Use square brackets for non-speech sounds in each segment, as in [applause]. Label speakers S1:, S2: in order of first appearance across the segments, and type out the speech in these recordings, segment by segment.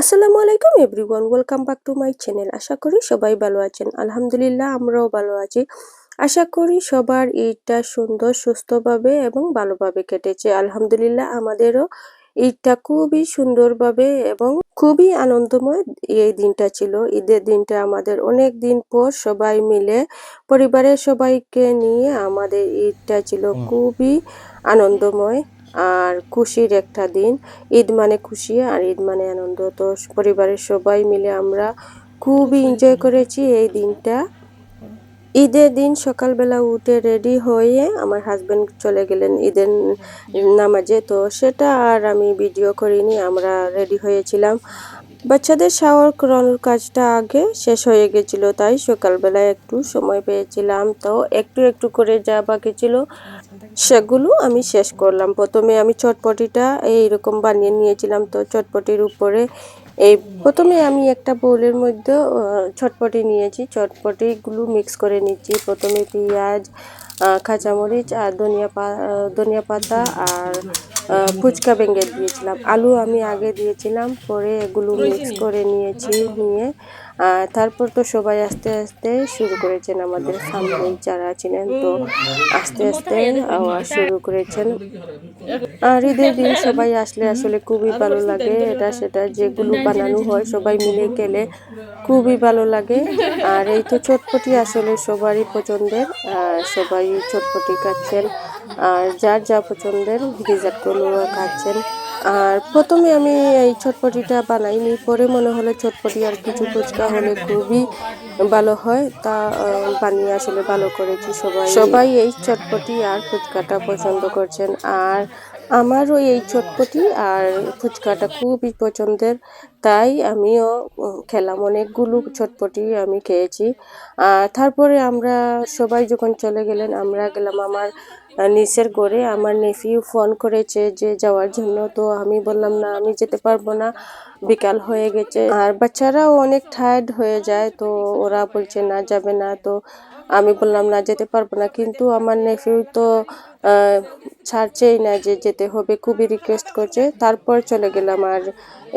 S1: আসসালামু আলাইকুম everyone, welcome back to my channel. আশা করি সবাই ভালো আছেন। আলহামদুলিল্লাহ, আমরাও ভালো আছি। আশা করি সবার ঈদটা সুন্দর সুস্থভাবে এবং ভালোভাবে কেটেছে। আলহামদুলিল্লাহ আমাদেরও ঈদটা খুবই সুন্দরভাবে এবং খুবই আনন্দময় এই দিনটা ছিল। ঈদের দিনটা আমাদের অনেক দিন পর সবাই মিলে পরিবারের সবাইকে নিয়ে আমাদের ঈদটা ছিল খুবই আনন্দময় আর খুশির একটা দিন। ঈদ মানে খুশি আর ঈদ মানে আনন্দ। তো পরিবারের সবাই মিলে আমরা খুবই এনজয় করেছি এই দিনটা। ঈদের দিন সকালবেলা উঠে রেডি হয়ে আমার হাজব্যান্ড চলে গেলেন ঈদের নামাজে। তো সেটা আর আমি ভিডিও করিনি, আমরা রেডি হয়েছিলাম। বাচ্চাদের শাওয়ার করানোর কাজটা আগে শেষ হয়ে গেছিল, তাই সকালবেলা একটু সময় পেয়েছিলাম। তো একটু একটু করে যা বাকি ছিল, সেগুলো আমি শেষ করলাম। প্রথমে আমি চটপটিটা এইরকম বানিয়ে নিয়েছিলাম, তো চটপটির উপরে এই প্রথমে আমি একটা বোলের মধ্যে চটপটি নিয়েছি। চটপটিগুলো মিক্স করে নিচ্ছি। প্রথমে পেঁয়াজ কাঁচামরিচ আর ধনিয়া পা ধনিয়া পাতা আর ফুচকা ভেঙে দিয়েছিলাম। আলু আমি আগে দিয়েছিলাম, পরে এগুলো মিক্স করে নিয়েছি, নিয়ে আহ, তারপর তো সবাই আস্তে আস্তে শুরু করেছেন আমাদের সামনে যারা ছিলেন তো আস্তে আস্তে শুরু করেছেন। আর ঈদের দিন সবাই আসলে আসলে খুবই ভালো লাগে এটা সেটা যেগুলো বানানো হয় সবাই মিলে গেলে খুবই ভালো লাগে। আর এই তো চটপটি আসলে সবারই পছন্দের আর সবাই চটপটি খাচ্ছেন আর যার যা পছন্দের ডিজার্টগুলো খাচ্ছেন। আর প্রথমে আমি এই চটপটিটা বানাইনি, পরে মনে হলো চটপটি আর কিছু ফুচকা হলে খুবই ভালো হয়। তা বানিয়ে আসলে ভালো করেছি সবাই। সবাই এই চটপটি আর ফুচকাটা পছন্দ করছেন। আর আমারও এই চটপটি আর ফুচকাটা খুবই পছন্দের, তাই আমিও খেলাম। অনেকগুলো চটপটি আমি খেয়েছি। আর তারপরে আমরা সবাই যখন চলে গেলেন, আমরা গেলাম আমার নিচের ঘরে আমার নেফিউ ফোন করেছে যে যাওয়ার জন্য। তো আমি বললাম, না, আমি যেতে পারব না। বিকাল হয়ে গেছে। আর বাচ্চারাও অনেক টায়ার্ড হয়ে যায়। তো ওরা বলছে, না, যাবে না। তো আমি বললাম, না, যেতে পারব না। কিন্তু আমার নেফিউ তো ছাড়ছেই না যে যেতে হবে, খুবই রিকোয়েস্ট করছে। তারপর চলে গেলাম আর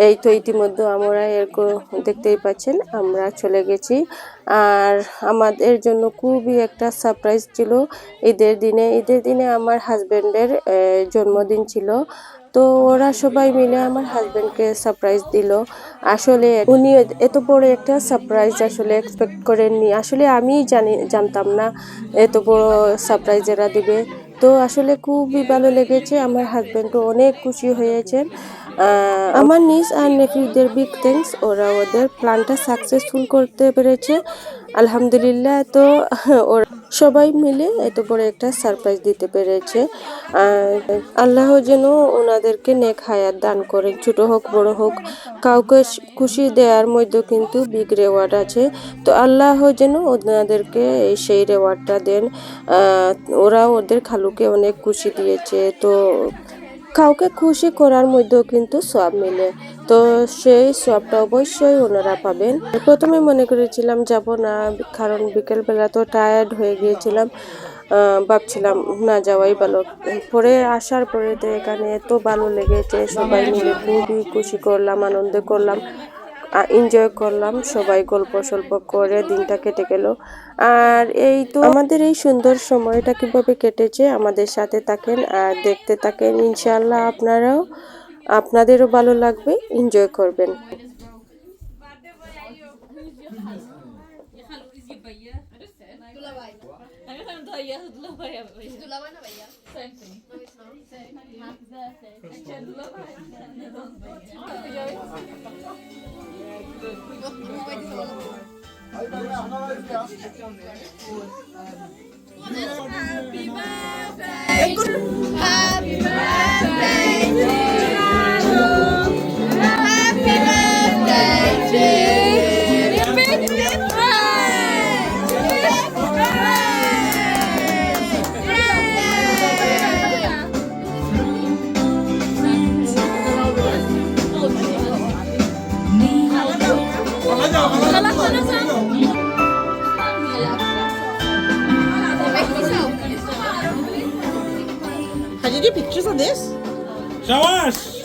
S1: এই তো ইতিমধ্যে আমরা এরকম দেখতেই পাচ্ছেন, আমরা চলে গেছি। আর আমাদের জন্য খুবই একটা সারপ্রাইজ ছিল ঈদের দিনে। ঈদের দিনে আমার হাজব্যান্ডের জন্মদিন ছিল। তো ওরা সবাই মিলে আমার হাজব্যান্ডকে সারপ্রাইজ দিল। আসলে উনি এত বড় একটা সারপ্রাইজ আসলে এক্সপেক্ট করেননি। আসলে আমি জানি, জানতাম না এত বড় সারপ্রাইজ এরা দিবে। তো আসলে খুবই ভালো লেগেছে আমার হাজব্যান্ডও অনেক খুশি হয়েছেন। আমার নিজ আর নেফিউদের বিগ থ্যাঙ্কস ওরা ওদের প্ল্যানটা সাকসেসফুল করতে পেরেছে। আলহামদুলিল্লাহ, তো ওরা সবাই মিলে এত বড় একটা সারপ্রাইজ দিতে পেরেছে। আল্লাহ যেন ওনাদেরকে নেক হায়াত দান করেন, ছোট হোক, বড় হোক। কাউকে খুশি দেওয়ার মধ্যে কিন্তু বিগ রেওয়ার্ড আছে। তো আল্লাহ যেন ওনাদেরকে সেই রেওয়ার্ডটা দেন। ওরা ওদের খালুকে অনেক খুশি দিয়েছে। তো কাউকে খুশি করার মধ্যেও কিন্তু সব মিলে। তো সেই সবটা অবশ্যই ওনারা পাবেন। প্রথমে মনে করেছিলাম যাব না, কারণ বিকেলবেলা তো টায়ার্ড হয়ে গিয়েছিলাম। ভাবছিলাম না যাওয়াই ভালো। পরে আসার পরে তো এখানে এত ভালো লেগেছে, সবাই মিলে খুবই খুশি করলাম, আনন্দ করলাম। এনজয় করলাম, সবাই গল্প সল্প করে দিনটা কেটে গেল। আর এই তো আমাদের এই সুন্দর সময়টা কীভাবে কেটেছে, আমাদের সাথে থাকেন আর দেখতে থাকেন ইনশাল্লাহ আপনারাও। আপনাদেরও ভালো লাগবে এনজয় করবেন। [laughs]
S2: Happy birthday you get pictures of this? Shawash!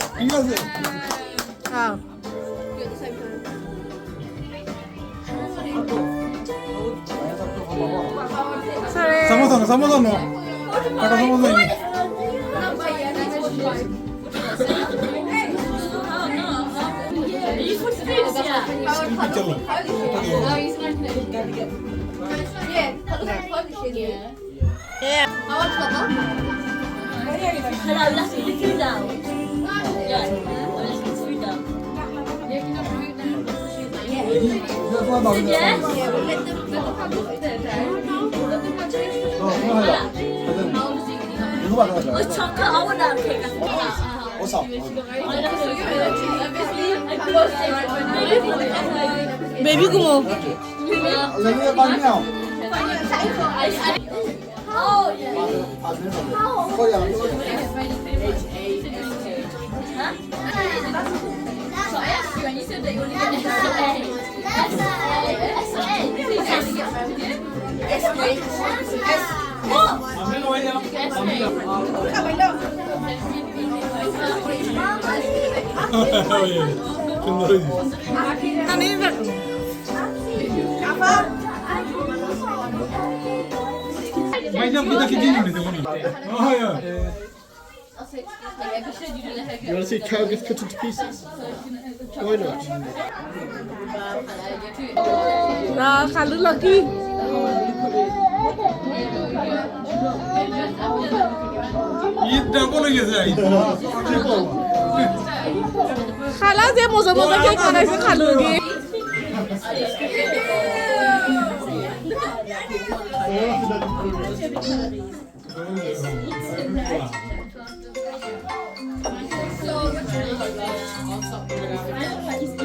S2: Oh.
S3: Samosa no,
S4: samosa no. Kata samosa ini. Chalo.
S3: Yeah. Yeah.
S5: Helal lah sweet freedom. Yan. Wala sweet freedom. Sige.
S3: Oh, chaka
S4: awa na kaya. What's up?
S3: Baby gumo. Baby gumo. Baby gumo. Baby gumo. Kumo.
S4: সুন্দর হয়েছে Annem bir dakika değilim dedi bunu. Hayır.
S6: You want to see cow cut into pieces? Why not?
S4: Nakakalalaki. Yiğit de bunu güzel.
S3: Hala de moza moza
S4: kek bana
S3: kalori.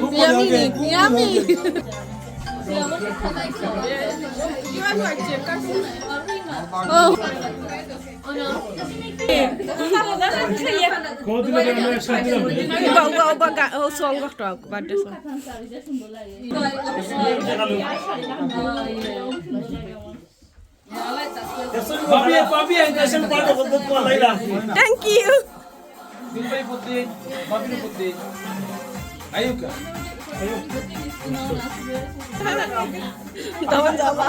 S4: Kujamini,
S3: kujamini. Oh. Ubah, Oh, oh, oh, oh, soal gak tau, badai soal.
S7: Papi, papi, ang kasi magpapagot ko alay lang.
S3: Thank you.
S7: Din ba iputi? Papi na puti. Ayok ka.
S3: Ayok. Tawan dawa.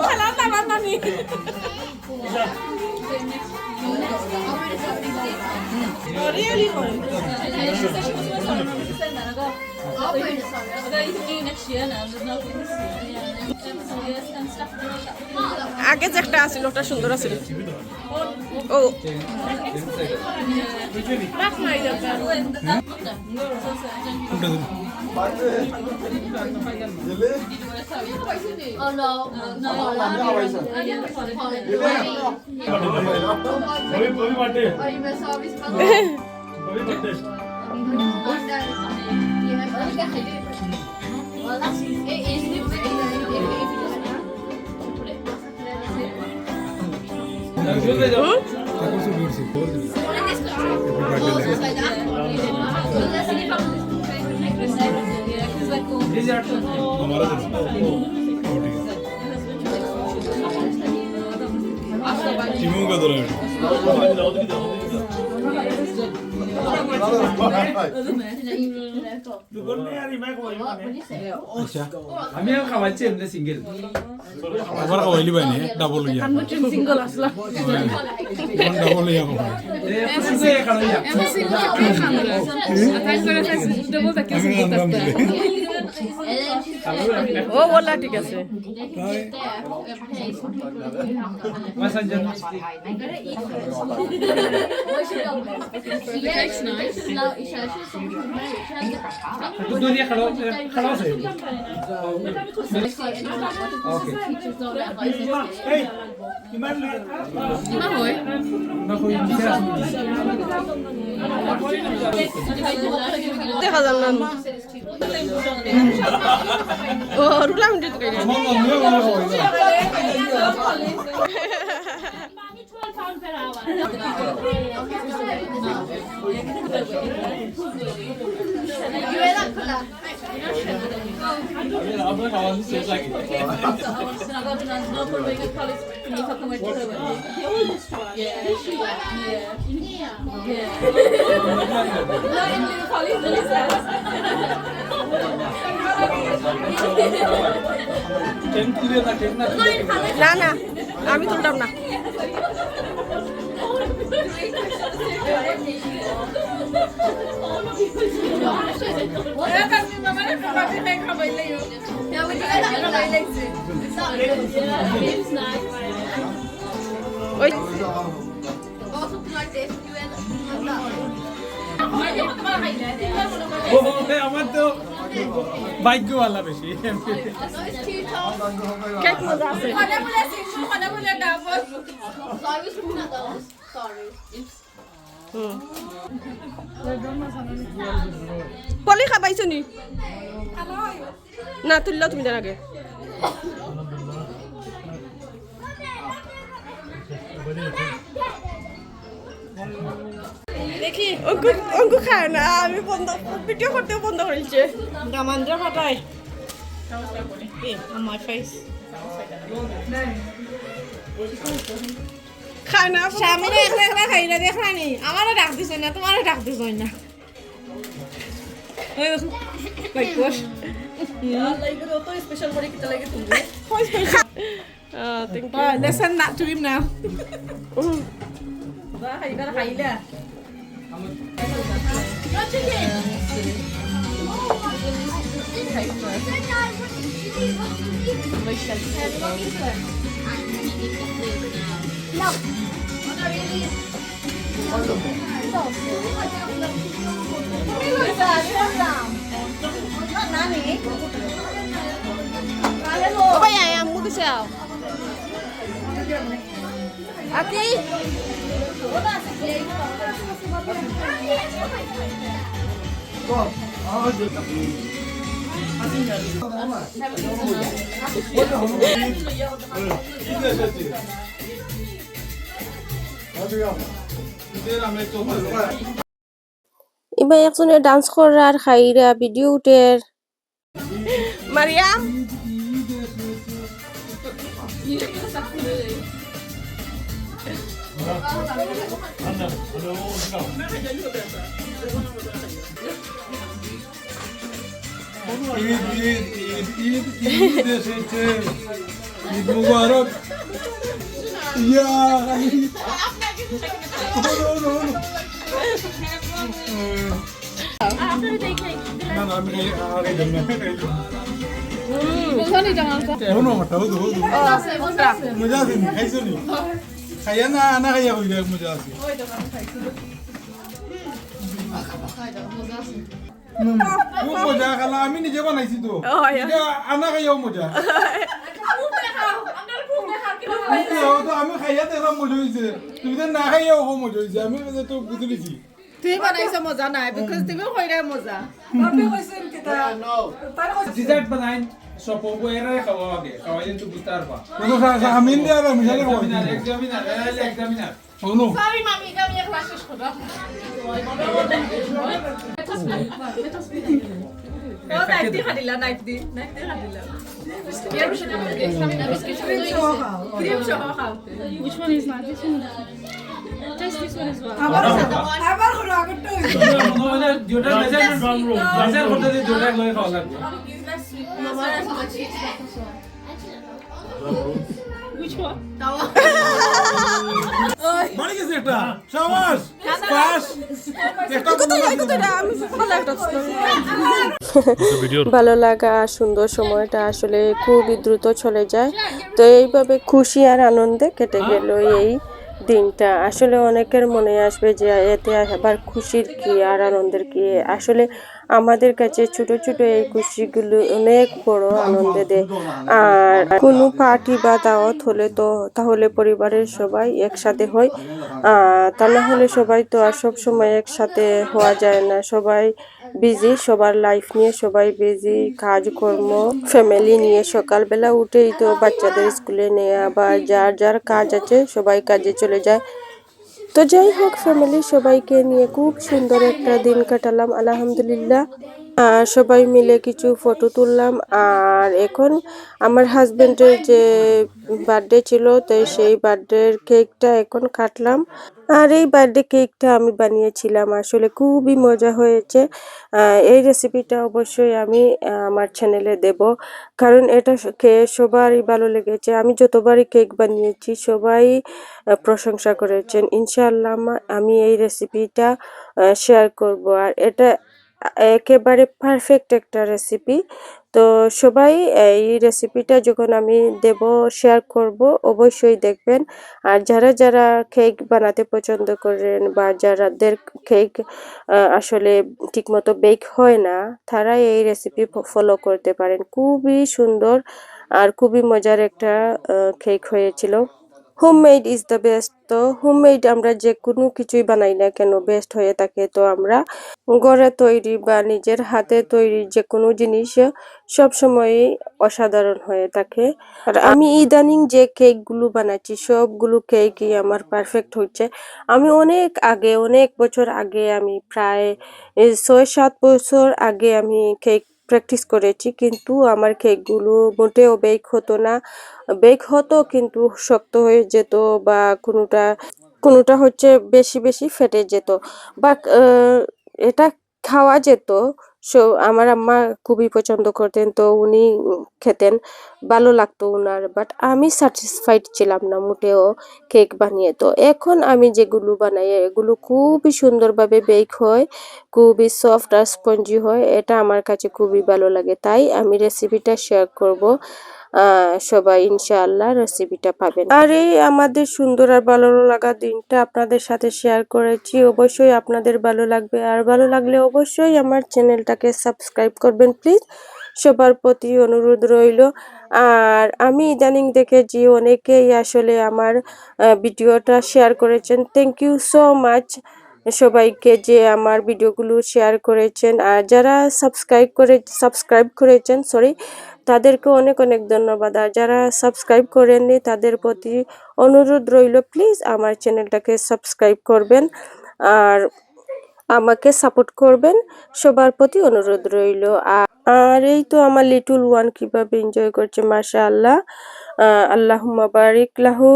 S3: Wala tawan na ni. Really? Oh, next year now. There's no this year. আগে যে একটা আছিল ওটা সুন্দর আছিল। ও। না এই জায়গাটা।
S4: কোনটা দিন
S7: Papi, papi, আমি খাওয়াচ্ছি এমনি সিঙ্গেল.
S4: আবার খাওয়াইলি বাইনে ডাবল ইয়া ডাবল
S7: Eh,
S3: ও বলা ঠিক আছে.
S7: Mahoy.
S3: দেখা না ও রুলা মিনিট কই
S4: আমার মনে হয় খাওয়াই
S7: না ট্রেন না
S3: না না আমি তুলতাম না ওই
S4: ও, আমার তো ভাগ্যওয়ালা বেশি।
S3: কেক মজা আছে। পলি খাবাইছো নি? না তুললেও তুমি জান আগে। দেখি অঙ্কু অঙ্কু খায় না আমি বন্ধ ভিডিও করতেও বন্ধ করেছে।
S5: Patai. Hey, on my
S3: খায় না
S5: সামনে একলা একলা খাইলে দেখলানি। আমারও ডাক দিছ না তোমারও ডাক দিছ না।
S3: Uh, thank you.
S5: listen that to him now
S3: Apa ya yang mau kesel? Aki.
S1: এবার একজনে ডান্স করার খাইরা ভিডিও উঠের
S3: Mariam.
S4: ঈদ ঈদ ঈদ ঈদ ঈদ এসেছে ঈদ মুবারক ইয়া নো, নো, আমি আর খাইতাম না, খাইতাম। হনো আমারটা, হৌদু, হৌদু। মজা আছে নি খাইছো নি খাইয়া না না খাইয়া হইলে মজা আছে। খুব মজা খালা আমি নিজে বানাইছি তো. আনা খাইয়াও মজা। তো আমি খাইয়া দেখলাম মজা হয়েছে তুমি তো না খাইয়াও মজা হয়েছে আমি তো বুঝে নিছি।
S5: তুমি বানাইছো মজা নাই বিকজ তুমিও কইরা মজা।
S7: ডিজার্ট বানাইন সব এরাই খাওয়া আগে খাওয়াই কিন্তু বুঝতে পারবা
S4: কোনো সামিন দিয়ে আর মিশালে
S7: এক্সামিনার এক্সামিনার এরা এক্সামিনার
S4: শোনো
S5: সরি মামি এটা আমি ক্লাস শেষ করব ও নাইট দি খাদিলা নাইট দি নাইট দি খাদিলা
S8: Which one is not? This one.
S3: ভালো
S1: লাগা, সুন্দর সময়টা আসলে খুবই দ্রুত চলে যায়। তো এইভাবে খুশি আর আনন্দে কেটে গেল এই দিনটা। আসলে অনেকের মনে আসবে যে, এতে আবার খুশির কি আর আনন্দের কি? আসলে আমাদের কাছে ছোট ছোট এই খুশিগুলো অনেক বড় আনন্দ দেয়। আর কোনো পার্টি বা দাওয়াত হলে তো, তাহলে পরিবারের সবাই একসাথে হয়। তা না হলে সবাই তো আর সব সময় একসাথে হওয়া যায় না। সবাই বিজি, সবার লাইফ নিয়ে সবাই বিজি, কাজকর্ম ফ্যামিলি নিয়ে সকালবেলা উঠেই তো বাচ্চাদের স্কুলে নেওয়া বা যার যার কাজ আছে সবাই কাজে চলে যায়। তো যাই হোক ফ্যামিলি সবাইকে নিয়ে খুব সুন্দর একটা দিন কাটালাম, আলহামদুলিল্লাহ। সবাই মিলে কিছু ফটো তুললাম। আর এখন আমার হাজব্যান্ডের যে বার্থডে ছিল, তো সেই বার্থডের কেকটা এখন কাটলাম। আর এই বার্থডে কেকটা আমি বানিয়েছিলাম। আসলে খুবই মজা হয়েছে। এই রেসিপিটা অবশ্যই আমি আমার চ্যানেলে দেব। কারণ এটা খেয়ে সবারই ভালো লেগেছে। আমি যতবারই কেক বানিয়েছি, সবাই প্রশংসা করেছেন। ইনশাআল্লাহ আমা- আমি এই রেসিপিটা শেয়ার করব। আর এটা একেবারে পারফেক্ট একটা রেসিপি তো সবাই এই রেসিপিটা যখন আমি দেব শেয়ার করব, অবশ্যই দেখবেন। আর যারা যারা কেক বানাতে পছন্দ করেন বা যারাদের কেক আসলে ঠিকমতো বেক হয় না তারা এই রেসিপি ফলো করতে পারেন। খুবই সুন্দর আর খুবই মজার একটা কেক হয়েছিল। হোমমেড ইজ দ্য বেস্ট তো হোমমেড আমরা যে কোনো কিছুই বানাই না কেন বেস্ট হয়ে থাকে। তো আমরা ঘরে তৈরি বা নিজের হাতে তৈরি যে কোনো জিনিস সব সময়ই অসাধারণ হয়ে থাকে। আর আমি ইদানিং যে কেকগুলো বানাচ্ছি, সবগুলো কেকই আমার পারফেক্ট হচ্ছে। আমি অনেক আগে, অনেক বছর আগে আমি প্রায় ছয় সাত বছর আগে আমি কেক প্র্যাকটিস করেছি, কিন্তু আমার কেকগুলো মোটেও বেক হতো না। বেক হতো, কিন্তু শক্ত হয়ে যেত বা কোনোটা কোনোটা হচ্ছে বেশি বেশি ফেটে যেত। বা এটা খাওয়া যেত সো আমার আম্মা খুবই পছন্দ করতেন, তো উনি খেতেন। ভালো লাগতো ওনার বাট আমি স্যাটিসফাইড ছিলাম না মোটেও কেক বানিয়ে। তো এখন আমি যেগুলো বানাই, এগুলো খুবই সুন্দরভাবে বেক হয়, খুবই সফট আর স্পঞ্জি হয়, এটা আমার কাছে খুবই ভালো লাগে। তাই আমি রেসিপিটা শেয়ার করব। সবাই ইনশাআল্লাহ রেসিপিটা পাবেন। আর এই আমাদের সুন্দর আর ভালো লাগা দিনটা আপনাদের সাথে শেয়ার করেছি। অবশ্যই আপনাদের ভালো লাগবে। আর ভালো লাগলে অবশ্যই আমার চ্যানেলটাকে সাবস্ক্রাইব করবেন প্লিজ সবার প্রতি অনুরোধ রইল। আর আমি ইদানিং দেখেছি অনেকেই আসলে আমার ভিডিওটা শেয়ার করেছেন। থ্যাংক ইউ সো মাচ সবাইকে যে আমার ভিডিওগুলো শেয়ার করেছেন। আর যারা সাবস্ক্রাইব করে সাবস্ক্রাইব করেছেন সরি তাদেরকে অনেক অনেক ধন্যবাদ। আর যারা সাবস্ক্রাইব করেননি, তাদের প্রতি অনুরোধ রইল প্লিজ আমার চ্যানেলটাকে সাবস্ক্রাইব করবেন আর আমাকে সাপোর্ট করবেন, সবার প্রতি অনুরোধ রইল। আর এই তো আমার লিটল ওয়ান কীভাবে এনজয় করছে মাশা আল্লাহ আল্লাহ বারিক লাহু।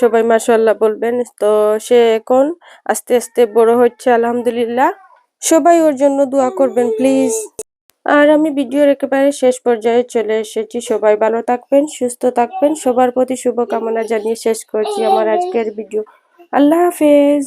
S1: সবাই মাশা আল্লাহ বলবেন। তো সে এখন আস্তে আস্তে বড় হচ্ছে, আলহামদুলিল্লাহ। সবাই ওর জন্য দোয়া করবেন প্লিজ আর আমি ভিডিওর একেবারে শেষ পর্যায়ে চলে এসেছি। সবাই ভালো থাকবেন, সুস্থ থাকবেন। সবার প্রতি শুভকামনা জানিয়ে শেষ করছি আমার আজকের ভিডিও। আল্লাহ হাফেজ।